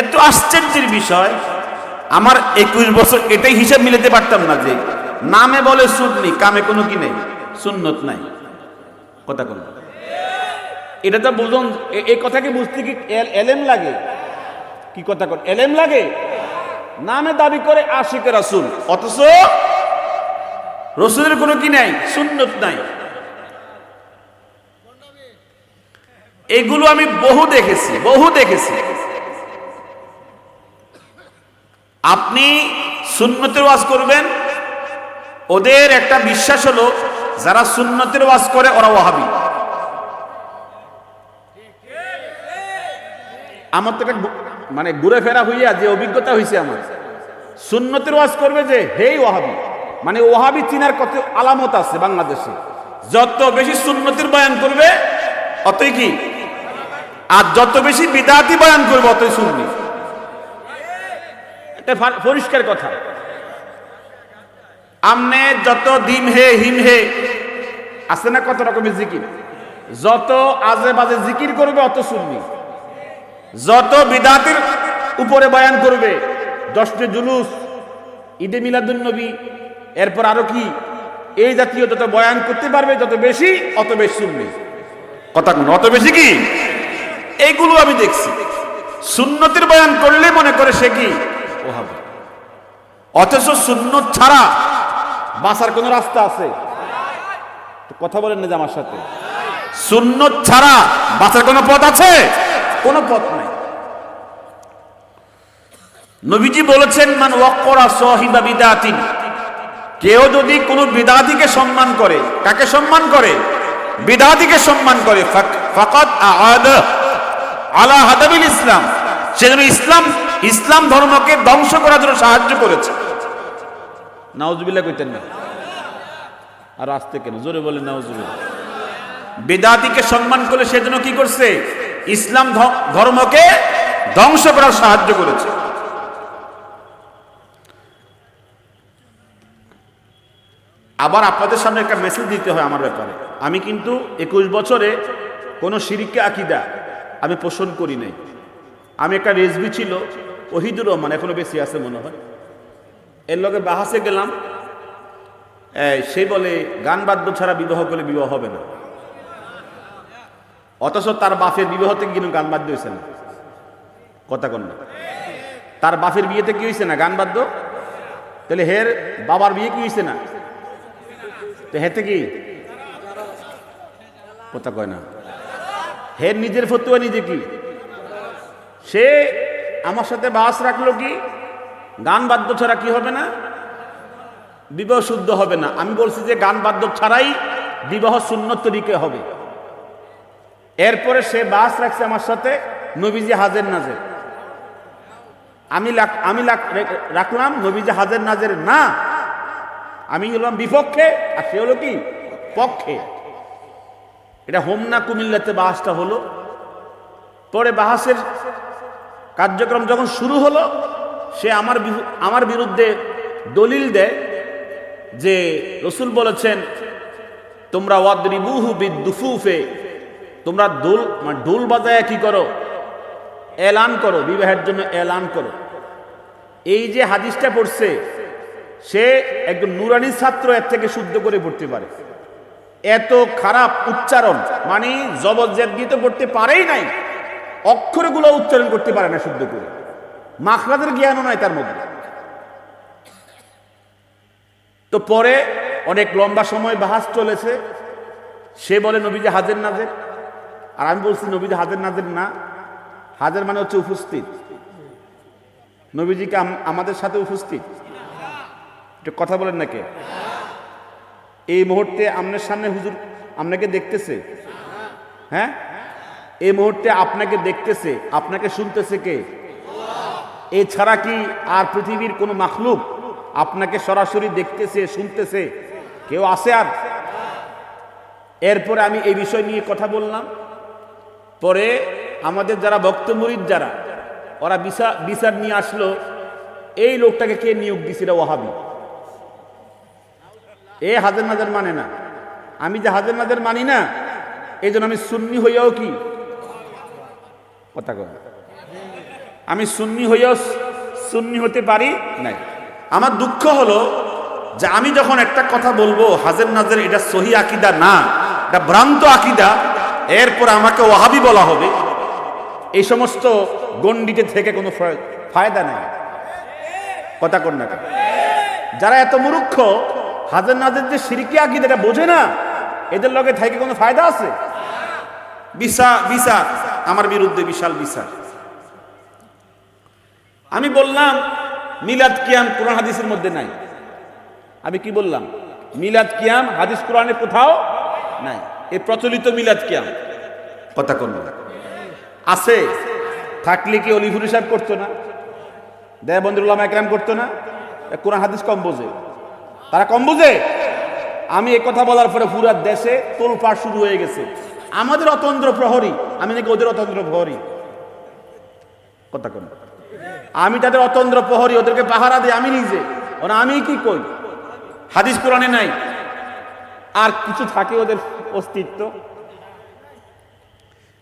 এত আশ্চর্যের বিষয়, আমার একুশ বছর এটাই হিসাব মিলাতে পারতাম না যে নামে বলে সুন্নি কামে কোনো কি নেই, সুন্নত নাই। কথা কোন। এটা তো বুঝুন এই কথাকে বুঝতে কি এলেম লাগে? কি কথা কর এলেম লাগে? নামে দাবি করে আশিক রাসুল, অথচ রসুলের কোনো কি নাই, সুন্নত নাই। এগুলো আমি বহু দেখেছি বহু দেখেছি। আপনি সুন্নতের ওয়াজ করবেন। ওদের একটা বিশ্বাস হলো, যারা সুন্নতের ওয়াজ করে ওরা ওয়াহাবি। আমার তো মানে ঘুরে ফেরা হইয়া যে অভিজ্ঞতা হয়েছে আমার। সুন্নতের ওয়াজ করবে যে, হেই ওয়াহাবি। মানে ওয়াহাবি চিনার কত আলামত আছে বাংলাদেশে। যত বেশি সুন্নতির বয়ান করবে, অতই কি? আর যত বেশি বিদাতি বয়ান করবে, অতই সুন্নি এটা পরিষ্কার কথা। আমনে যত দিম হে হিম হে, আছে না কত রকমের জিকির? যত আজে বাজে জিকির করবে, অত শুনবি। যত বিদাতির উপরে বয়ান করবে, দশটি জুলুস, ঈদে মিলাদুন নবী, এরপর আরও কি? এই জাতীয় যত বয়ান করতে পারবে, যত বেশি, অত বেশি শুনবি। কথা অত বেশি কি? এইগুলো আমি দেখছি। সুন্নতির বয়ান করলে মনে করে সে কি? ও হবে। অথচ সুন্নত ছাড়া বাঁচার কোনো রাস্তা আছে? কথা বলেন না আমার সাথে। সুন্নত ছাড়া বাঁচার কোনো পথ আছে? কোনো পথ নাই। নবীজি বলেছেন, মান ওয়াক্করা সহিবা বিদাতিন। কেউ যদি কোনো বিদাতিকে সম্মান করে, কাকে সম্মান করে? বিদাতিকে সম্মান করে। ফাক- ফাকাদ আআদ আলা হাদাবিল ইসলাম। সেজন্য ইসলাম ইসলাম ধর্মকে ধ্বংস করার জন্য সাহায্য করেছে। নাউজুবিল্লাহ কইতেন না। আর আসতে কেন? জোরে বলে নাউজুবিল্লাহ। বেদাতিকে সম্মান করলে সেজন্য কি করছে? ইসলাম ধর্মকে ধ্বংস করার সাহায্য করেছে। আবার আপনাদের সামনে একটা মেসেজ দিতে হয় আমার ব্যাপারে। আমি কিন্তু একুশ বছরে কোনো সিরিকে আকিদা আমি পোষণ করি নাই। আমি একটা রেসবি ছিল ওহিদুর রহমান এখনও বেশি আছে মনে হয়। এর লগে বাহাসে গেলাম সে বলে, গান বাদ্য ছাড়া বিবাহ করলে বিবাহ হবে না। অথচ তার বাপের বিবাহতে কিন্তু গান বাদ্য হয়েছে না। কথা কন না। তার বাপের বিয়েতে কি হয়েছে না গান বাদ্য? তাহলে হের বাবার বিয়ে কি হয়েছে না? তো হেতে কি? কথা কয় না। হের নিজের ফতুয়া নিজে কি? সে আমার সাথে বাস রাখল কি? গান বাদ্য ছাড়া কি হবে না? বিবাহ শুদ্ধ হবে না। আমি বলছি যে গান বাদ্য ছাড়াই বিবাহ শূন্য তরিকে হবে। এরপরে সে বাস রাখছে আমার সাথে নবীজি হাজের নাজের। আমি আমি রাখলাম নবীজি হাজের নাজের না। আমি হলাম বিপক্ষে, আর সে হলো কি? পক্ষে। এটা হোমনা কুমিল্লাতে বাসটা হলো। পরে বাহাসের কার্যক্রম যখন শুরু হলো, সে আমার আমার বিরুদ্ধে দলিল দেয় যে রসুল বলেছেন, তোমরা ওয়াদ্রিবুহু বিদ্দুফুফে তোমরা দোল মানে ঢোল বাজায় কি করো? এলান করো, বিবাহের জন্য এলান করো। এই যে হাদিসটা পড়ছে, সে একজন নুরানি ছাত্র এর থেকে শুদ্ধ করে পড়তে পারে। এত খারাপ উচ্চারণ মানে জবরজেদ দিয়ে তো পড়তে পারেই নাই। অক্ষরগুলো উচ্চারণ করতে পারে না শুদ্ধ করে। মাখরাদের জ্ঞানও নাই তার মধ্যে। তো পরে অনেক লম্বা সময় বাহাস চলেছে। সে বলে নবীজি হাজের নাজের আর আমি বলছি নবীজি হাজের নাজের না। হাজের মানে হচ্ছে উপস্থিত। নবীজিকে আম- আমাদের সাথে উপস্থিত। একটু কথা বলেন নাকি এই মুহূর্তে আপনার সামনে হুজুর আপনাকে দেখতেছে। হ্যাঁ? এই মুহূর্তে আপনাকে দেখতেছে, আপনাকে শুনতেছে কে? এছাড়া কি আর পৃথিবীর কোনো মাখলুক আপনাকে সরাসরি দেখতেছে, শুনতেছে? কেউ আছে আর? এরপরে আমি এই বিষয় নিয়ে কথা বললাম। পরে আমাদের যারা বক্তমরিদ যারা, ওরা বিচার বিচার নিয়ে আসলো। এই লোকটাকে কে নিয়োগ দিছিল ওহাবি এ হাজার নাজার মানে না। আমি যে হাজার নাজার মানি না এই জন্য আমি সুন্নি হইয়াও কি কথা কয়। আমি সুন্নি হইয়াও সুন্নি হতে পারি নাই। আমার দুঃখ হলো যে আমি যখন একটা কথা বলব, হাজের নাজের এটা সহি আকিদা না, এটা ভ্রান্ত আকিদা, এরপর আমাকে ওহাবি বলা হবে। এই সমস্ত গণ্ডিতে থেকে কোনো ফায়দা নেই। কথা কর না যারা এত মূর্খ, হাজার নাজের যে সিরিকি আকিদা এটা বোঝে না, এদের লগে থেকে কোনো ফায়দা আছে? বিশা বিচার আমার বিরুদ্ধে বিশাল বিচার। আমি বললাম, মিলাদ কিয়াম কোরআন হাদিসের মধ্যে নাই। আমি কি বললাম? মিলাদ কিয়াম হাদিস কোরআনে কোথাও নাই। এ প্রচলিত মিলাদ কিয়াম। কথা কোন আছে। থাকলে কি অলিফুর সাহেব করতো না? দেবন্দুল্লাহ একরাম করতো না? কোরআন হাদিস কম বোঝে। তারা কম বোঝে? আমি এ কথা বলার পরে পুরো দেশে তোলপাড় শুরু হয়ে গেছে। আমাদের অতন্ত্র প্রহরী। আমি নাকি ওদের অতন্ত্র প্রহরী? কথা কোন আমি তাদের অতন্ত্র প্রহরী, ওদেরকে পাহারা দিই আমি নিজে। ওরা আমি কি কই? হাদিস কোরআনে নাই। আর কিছু থাকে ওদের অস্তিত্ব?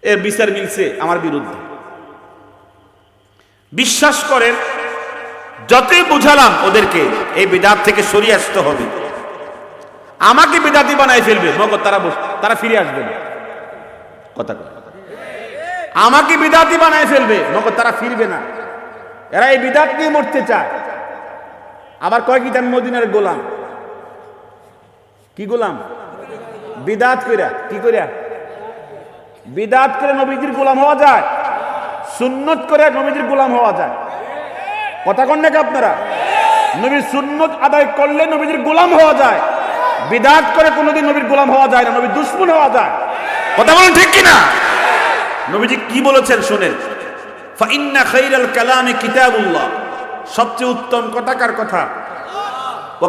এর বিচার মিলছে আমার বিরুদ্ধে। বিশ্বাস করেন, যতই বুঝালাম ওদেরকে, এই বিদাত থেকে সরিয়ে আসতে হবে। আমাকে বিদাতি বানায় ফেলবে, মগর তারা তারা ফিরে আসবে না। কথা কথা আমাকে বিদাতি বানায় ফেলবে মগর তারা ফিরবে না। এরা এই বিদাত নিয়ে মরতে চায়। আবার কয় কি মদিনার গোলাম। কি গোলাম? বিদাত কইরা, কি কইরা? বিদাত করে নবীজির গোলাম হওয়া যায়, সুন্নত করে নবীজির গোলাম হওয়া যায়। কথা কন নাকি আপনারা? নবীর সুন্নত আদায় করলে নবীজির গোলাম হওয়া যায়, বিদাত করে কোনোদিন নবীর গোলাম হওয়া যায় না নবীর দুশ্মন হওয়া যায়। কথা বলেন ঠিক কিনা? নবীজি কি বলেছেন শুনেন? সবচেয়ে উত্তম কথা ও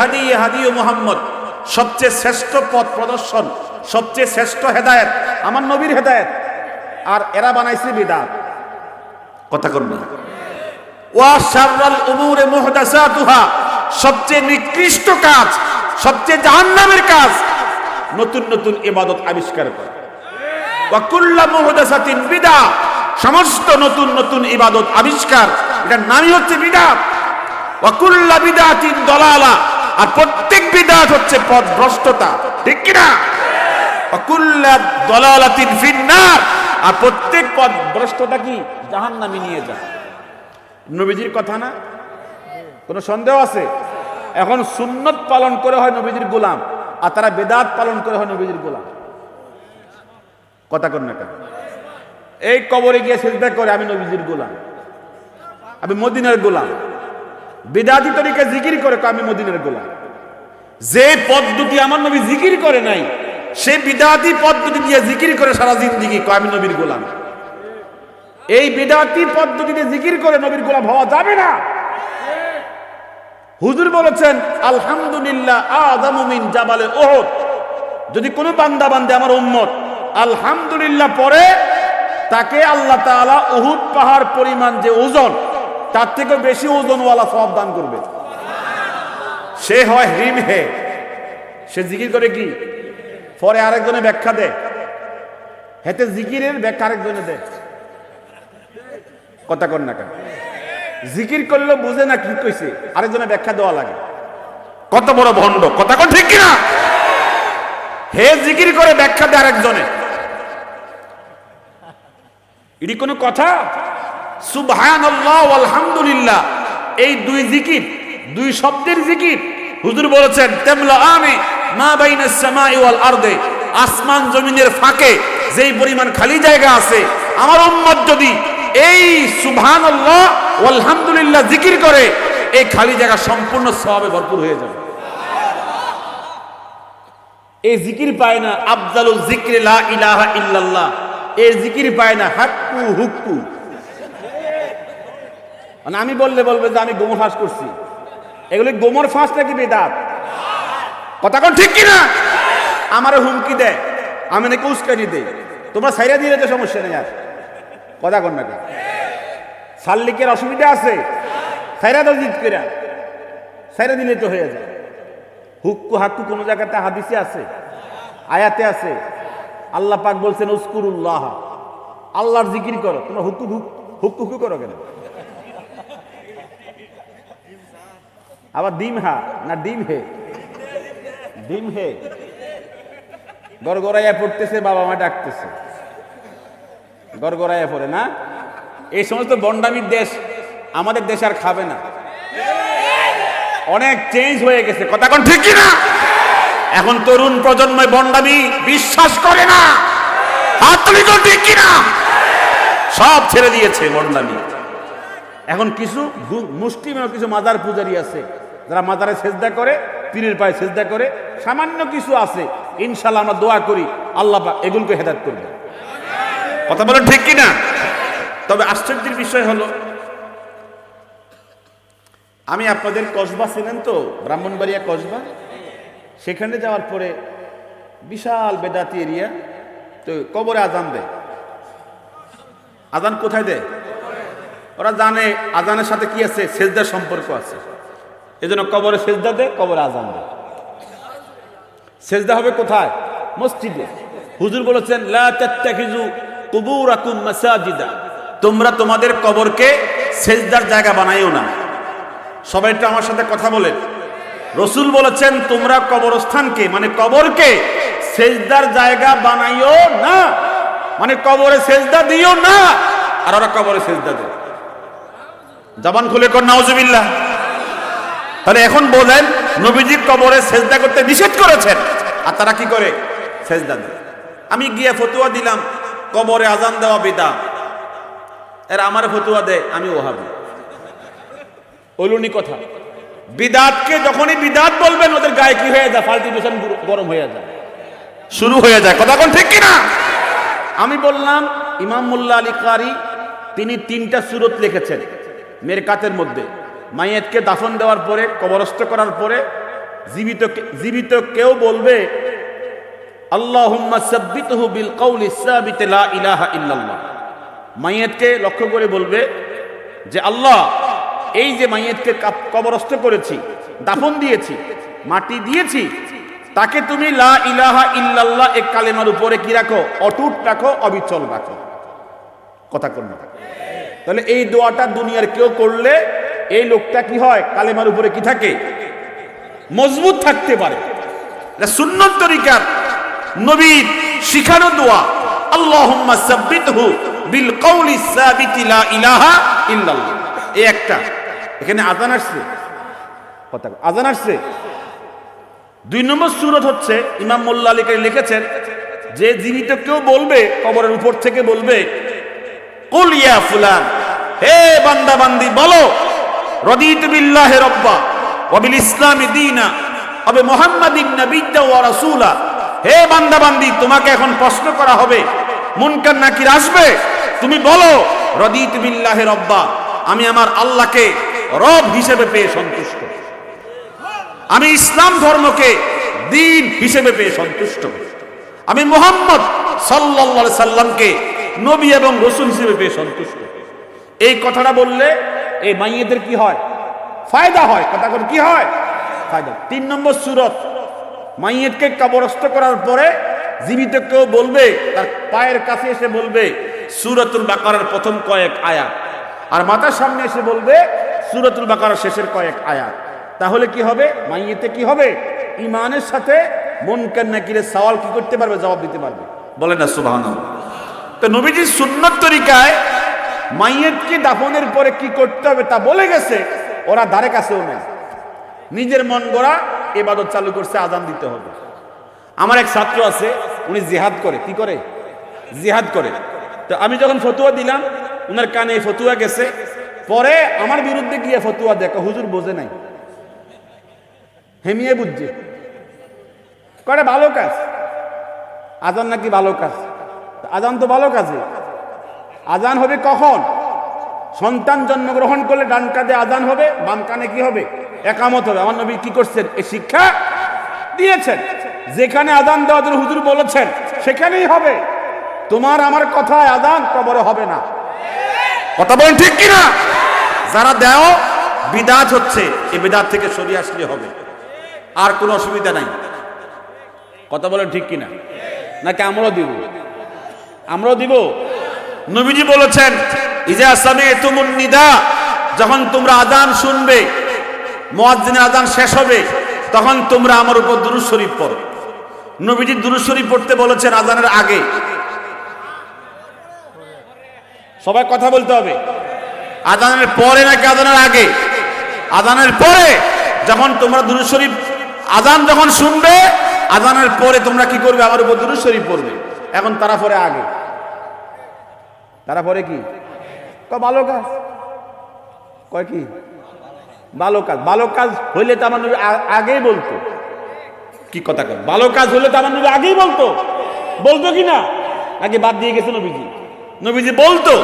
হাদি হাদি সবচেয়ে শ্রেষ্ঠ পথ প্রদর্শন, সবচেয়ে শ্রেষ্ঠ হেদায়েত, আমার নবীর হেদায়েত। আর এরা কথা সবচেয়ে নিকৃষ্ট কাজ, সবচেয়ে জাহান্নামের কাজ নতুন নতুন ইবাদত আবিষ্কার করা। বিদা সমস্ত নতুন নতুন ইবাদত আবিষ্কার। এটার নামই হচ্ছে বিদাত ওয়া কুল্লা বিদাতিন দলালা, আর প্রত্যেক বিদাত হচ্ছে পথ ভ্রষ্টতা ঠিক কি না? ওয়া কুল্লা দলালাতিন ফিন্নার, আর প্রত্যেক পথ ভ্রষ্টতা কি? জাহান্নামে নিয়ে যায়। নবীজির কথা না? কোনো সন্দেহ আছে? এখন সুন্নত পালন করে হয় নবীজির গোলাম। আর তারা বেদাত পালন করে হয় নবীজির গোলাম। কথা কর না এই কবরে গিয়ে সেজদা করে আমি নবীজির গোলাম। আমি মদিনার গোলাম। বেদাতি তরিকা জিকির করে আমি মদিনার গোলাম। যে পদ্ধতি আমার নবী জিকির করে নাই, সে বিদাতি পদ্ধতি দিয়ে জিকির করে সারা জিন্দিগি আমি নবীর গোলাম। এই বিদাতি পদ্ধতিতে জিকির করে নবীর গোলাম হওয়া যাবে না। হুজুর বলেছেন, আলহামদুলিল্লাহ আদামুমিন জাবালে ওহদ যদি কোনো বান্দা বান্দে আমার উম্মত, আলহামদুলিল্লাহ পরে তাকে আল্লাহ তাআলা উহুদ পাহাড় পরিমাণ যে ওজন, তার থেকে বেশি ওজনওয়ালা সব দান করবে। সে হয় হিম হে। সে জিকির করে কি? পরে আরেকজনে ব্যাখ্যা দেয় হেতে জিকিরের ব্যাখ্যা আরেকজনে দেয় কথা কর না কেন? জিকির করলেও বুঝে না কি কইছে। আরেকজনে ব্যাখ্যা দেওয়া লাগে। কত বড় ভণ্ড, কথা কোন ঠিক কিনা? হে জিকির করে ব্যাখ্যা দেয় আরেকজনে। এটি কোনো কথা? সুবহান আলহামদুলিল্লাহ এই দুই জিকির, দুই শব্দের জিকির, হুজুর বলেছেন তেমলা আমি মা বাইনা সামাই ওয়াল আরদে। আসমান জমিনের ফাঁকে যেই পরিমাণ খালি জায়গা আছে, আমার উম্মত যদি এই সুবহান আল্লাহ আলহামদুলিল্লাহ জিকির করে, এই খালি জায়গা সম্পূর্ণ সবে ভরপুর হয়ে যাবে। এই জিকির পায় না, আফজালুল জিক্রে ইলাহা ইল্লাল্লাহ। এই জিকির পায় না, হাক্কু হুক্কু। মানে আমি বললে বলবে যে আমি গোমর ফাঁস করছি। এগুলি গোমর ফাঁস নাকি বেদাত? কথা কোন ঠিক কিনা? আমারও হুমকি দেয়, আমি নাকি উস্কানি দেই। তোমরা সাইরা দিলে তো সমস্যা নেই আর। কথা কোন নাকি শাল্লিকের অসুবিধা আছে। সাইরা দাও জিত কইরা। সাইরা দিলে তো হয়ে যায়। হুক্কু হাক্কু কোনো জায়গাতে হাদিসে আছে? আয়াতে আছে? আল্লাহ পাক বলছেন উস্কুরুল্লাহ আল্লাহর জিকির করো। তোমরা হুক্কু হুক হুক হুকু করো কেন? আবার ডিম হা, না ডিম হে? ডিম হে? গড়গড়াইয়া পড়তেছে বাবা মা ডাকতেছে। গড়গড়াইয়া পড়ে, না? এই সমস্ত বন্ডামির দেশ আমাদের দেশ আর খাবে না। অনেক চেঞ্জ হয়ে গেছে। কথা কোন ঠিক না এখন তরুণ প্রজন্মে বন্ডামি বিশ্বাস করে না। ঠিক সব ছেড়ে দিয়েছে বন্ডামি এখন কিছু মুসলিম কিছু মাজার পূজারি আছে। যারা মাজারে সেজদা করে, পীরের পায়ে সেজদা করে, সামান্য কিছু আছে। ইনশাল্লাহ আমরা দোয়া করি, আল্লাহ এগুলোকে হেদাত করবে। কথা বলেন ঠিক কি না তবে আশ্চর্যের বিষয় হলো, আমি আপনাদের কসবা ছিলেন তো, ব্রাহ্মণবাড়িয়া কসবা? সেখানে যাওয়ার পরে বিশাল বেদাতি এরিয়া, তো কবরে আজান দেয়। আজান কোথায় দেয়? ওরা জানে, আজানের সাথে কি আছে? সেজদার সম্পর্ক আছে। এজন্য কবরে সেজদা দেয়, কবরে আজান দেয়। সেজদা হবে কোথায়? মসজিদে। হুজুর বলেছেন, লা তাত্তাখিজু কুবুরাকুম মাসাজিদা। তোমরা তোমাদের কবরকে সেজদার জায়গা বানাইও না। সবাই একটু আমার সাথে কথা বলেন। রসুল বলেছেন, তোমরা কবরস্থানকে মানে কবরকে সেজদার জায়গা বানাইও না। মানে কবরে সেজদা দিও না, আর ওরা কবরে সেজদা দেয়। জবান খুলে কর, নাউজুবিল্লাহ। তাহলে এখন বলেন নবীজির কবরে সেজদা করতে নিষেধ করেছেন, আর তারা কি করে? সেজদা দেয়। আমি গিয়ে ফতুয়া দিলাম, কবরে আজান দেওয়া বিদা এরা আমার ফতুয়া দেয় আমি ওহাবি। ওলুনি কথা। বিদাতকে যখনই বিদাত বলবেন ওদের গায়ে কি হয়ে যায়? ফাল্টিভেশন গরম হয়ে যায়। শুরু হয়ে যায়। কথা কোন ঠিক কিনা? আমি বললাম ইমাম মোল্লা আলী কারি তিনি তিনটা সুরত লিখেছেন মেরকাতের মধ্যে। মাইয়েতকে দাফন দেওয়ার পরে কবরস্থ করার পরে জীবিত জীবিত কেউ বলবে আল্লাহুম্মা সাব্বিতহু বিল কওলি সাবিত লা ইলাহা ইল্লাল্লাহ। মাইয়েতকে লক্ষ্য করে বলবে যে, আল্লাহ, এই যে মাইয়েতকে কবরস্থ করেছি, দাফন দিয়েছি, মাটি দিয়েছি, তাকে তুমি লা ইলাহা ইল্লাল্লাহ এক কালেমার উপরে কি রাখো? অটুট রাখো, অবিচল রাখো। কথা কর তাহলে এই দোয়াটা দুনিয়ার কেউ করলে এই লোকটা কি হয়? কালেমার উপরে কি থাকে? মজবুত থাকতে পারে। সুন্নত তরিকার নবীর শিখানো দোয়া। আল্লাহুম্মা সাব্বিতহু বিল কওলি সাবিতি লা ইলাহা ইল্লাল্লাহ। এই একটা। এখানে আজান আসছে। কথা। আজান আসছে। দুই নম্বর সুরত হচ্ছে, ইমাম মোল্লা আলীকে লিখেছেন, যে জীবিত কেউ বলবে, কবরের উপর থেকে বলবে, কুল ইয়া ফুলান, হে বান্দা বান্দি বলো, রদিত বিল্লাহি রব্বা, ওয়া বিল ইসলামি দীনা আবে মুহাম্মাদিন নাবিয়্যা ওয়া রাসূলা হে বান্দা বান্দি তোমাকে এখন প্রশ্ন করা হবে। মুনকার নাকির আসবে? তুমি বলো, রদিত বিল্লাহি রব্বা, আমি আমার আল্লাহকে রব হিসেবে পেয়ে সন্তুষ্ট। আমি ইসলাম ধর্মকে দিন হিসেবে পেয়ে সন্তুষ্ট। আমি মোহাম্মদ সাল্লা সাল্লামকে নবী এবং রসুল হিসেবে পেয়ে সন্তুষ্ট। এই কথাটা বললে এই মাইয়েদের কি হয়? ফায়দা হয়। কথা করে কি হয়? ফায়দা। তিন নম্বর সুরত। মাইয়েতকে কবরস্থ করার পরে জীবিত কেউ বলবে, তার পায়ের কাছে এসে বলবে, সুরতুল বাকারার প্রথম কয়েক আয়াত। আর মাথার সামনে এসে বলবে, সুরতুল বাকারার শেষের কয়েক আয়াত। তাহলে কি হবে? মাইয়েতে কি হবে? ইমানের সাথে মন নাকিরে সওয়াল কি করতে পারবে? জবাব দিতে পারবে। বলে না সুবাহ তো নবীজির সুন্নত তরিকায় মাইয়েতকে দাফনের পরে কি করতে হবে তা বলে গেছে, ওরা ধারে কাছেও নেই। নিজের মন গড়া এবাদত চালু করছে, আজান দিতে হবে। আমার এক ছাত্র আছে, উনি জিহাদ করে। কি করে? জিহাদ করে। তো আমি যখন ফতুয়া দিলাম, উনার কানে ফতুয়া গেছে। পরে আমার বিরুদ্ধে গিয়ে ফতুয়া দেখো, হুজুর বোঝে নাই। হেমিয়ে বুঝছে। কয়টা ভালো কাজ? আজান নাকি ভালো কাজ? আজান তো ভালো কাজে। আজান হবে কখন? সন্তান জন্মগ্রহণ করলে ডান কাঁধে আজান হবে, বাম কানে কি হবে? একামত হবে। আমার নবী কি করছেন? এই শিক্ষা দিয়েছেন। যেখানে আদান জন্য হুজুর বলেছেন, সেখানেই হবে। তোমার আমার কথায় আদান কবরে হবে না। কথা বলেন ঠিক কিনা? যারা দেও, বিদাত হচ্ছে। এই বিদাত থেকে সরিয়ে আসলে হবে। আর কোনো অসুবিধা নাই। কথা বলেন ঠিক কিনা? নাকি আমরাও দিব? আমরাও দিব? নবীজি বলেছেন, ইজা সামি'তুমুন নিদা যখন তোমরা আজান শুনবে মুয়াজ্জিনের আজান শেষ হবে, তখন তোমরা আমার উপর দুরূদ শরীফ পড়ো। নবীজি দুরূদ শরীফ পড়তে বলেছেন আজানের আগে। সবাই কথা বলতে হবে। আজানের পরে নাকি আজানের আগে? আজানের পরে যখন তোমরা দুরূদ শরীফ, আজান যখন শুনবে, আজানের পরে তোমরা কি করবে? আমার উপর দুরূদ শরীফ পড়বে। এখন তারা পরে আগে। তারা পরে কি? ভালো কাজ। কয় কি? ভালো কাজ। ভালো কাজ হইলে তো আমার আগেই বলতো। কি কথা কয়? ভালো কাজ হলে তো আমার আগেই বলতো। বলতো কি না? আগে বাদ দিয়ে গেছে নবীজি। নবীজি বলতো,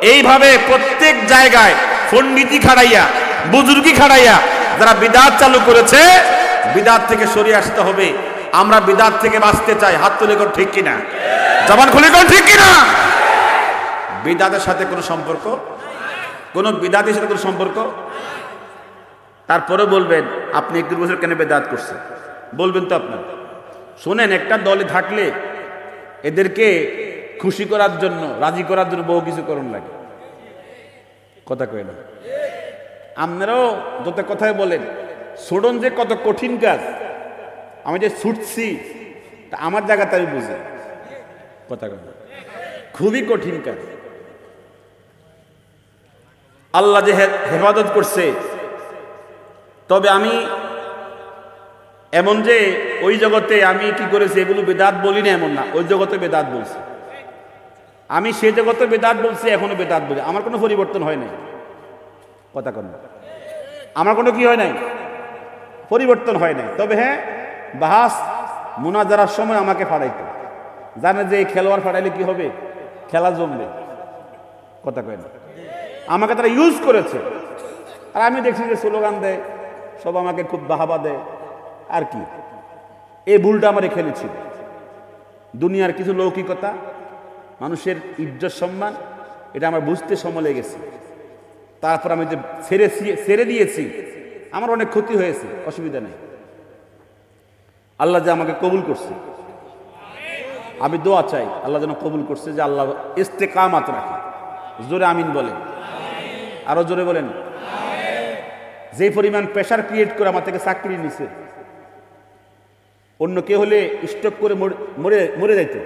এইভাবে প্রত্যেক জায়গায় পণ্ডিতি খাড়াইয়া, বুজুর্গি খাড়াইয়া যারা বিদাত চালু করেছে, বিদাত থেকে সরিয়ে আসতে হবে। আমরা বিদাত থেকে বাঁচতে চাই। হাত তুলে কোন ঠিক কিনা? জবান খুলে কোন ঠিক কিনা? বিদাতের সাথে কোনো সম্পর্ক? কোনো বিদাতের সাথে কোনো সম্পর্ক? তারপরে বলবেন, আপনি একত্রিশ বছর কেন বেদাত করছেন? বলবেন তো আপনার। শোনেন, একটা দলে থাকলে এদেরকে খুশি করার জন্য, রাজি করার জন্য বহু কিছু করণ লাগে। কথা কয় না? আপনারাও যত কথাই বলেন ছোড়ন যে কত কঠিন কাজ, আমি যে ছুটছি, তা আমার জায়গাতে আমি বুঝি। কথা না। খুবই কঠিন কাজ। আল্লাহ যে হেফাজত করছে তবে আমি এমন যে ওই জগতে আমি কি করেছি এগুলো বেদাত বলি না এমন না, ওই জগতে বেদাত বলছি। আমি সে জগতে বেদাত বলছি, এখনও বেদাত বলি। আমার কোনো পরিবর্তন হয় নাই। কথা কন। আমার কোনো কি হয় নাই? পরিবর্তন হয় নাই। তবে হ্যাঁ বাহাস মুনাজারার সময় আমাকে ফাড়াইতো। জানে যে এই খেলোয়াড় ফাড়াইলে কি হবে? খেলা জমবে। কথা কয় না আমাকে তারা ইউজ করেছে। আর আমি দেখছি যে স্লোগান দেয়। সব আমাকে খুব বাহাবা দেয়। আর কি? এই ভুলটা আমার খেলেছিল। দুনিয়ার কিছু লৌকিকতা, মানুষের ইজ্জত সম্মান, এটা আমার বুঝতে সময় লেগেছে। তারপর আমি যে ছেড়ে ছেড়ে দিয়েছি, আমার অনেক ক্ষতি হয়েছে, অসুবিধা নেই। আল্লাহ যে আমাকে কবুল করছে। আমি দোয়া চাই, আল্লাহ যেন কবুল করছে যে আল্লাহ ইস্তেকামাত রাখে। জোরে আমিন বলে আরও জোরে বলেন। যে পরিমাণ প্রেশার ক্রিয়েট করে আমার থেকে চাকরি নিছে, অন্য কে হলে স্টক করে মরে- মরে যাইতো।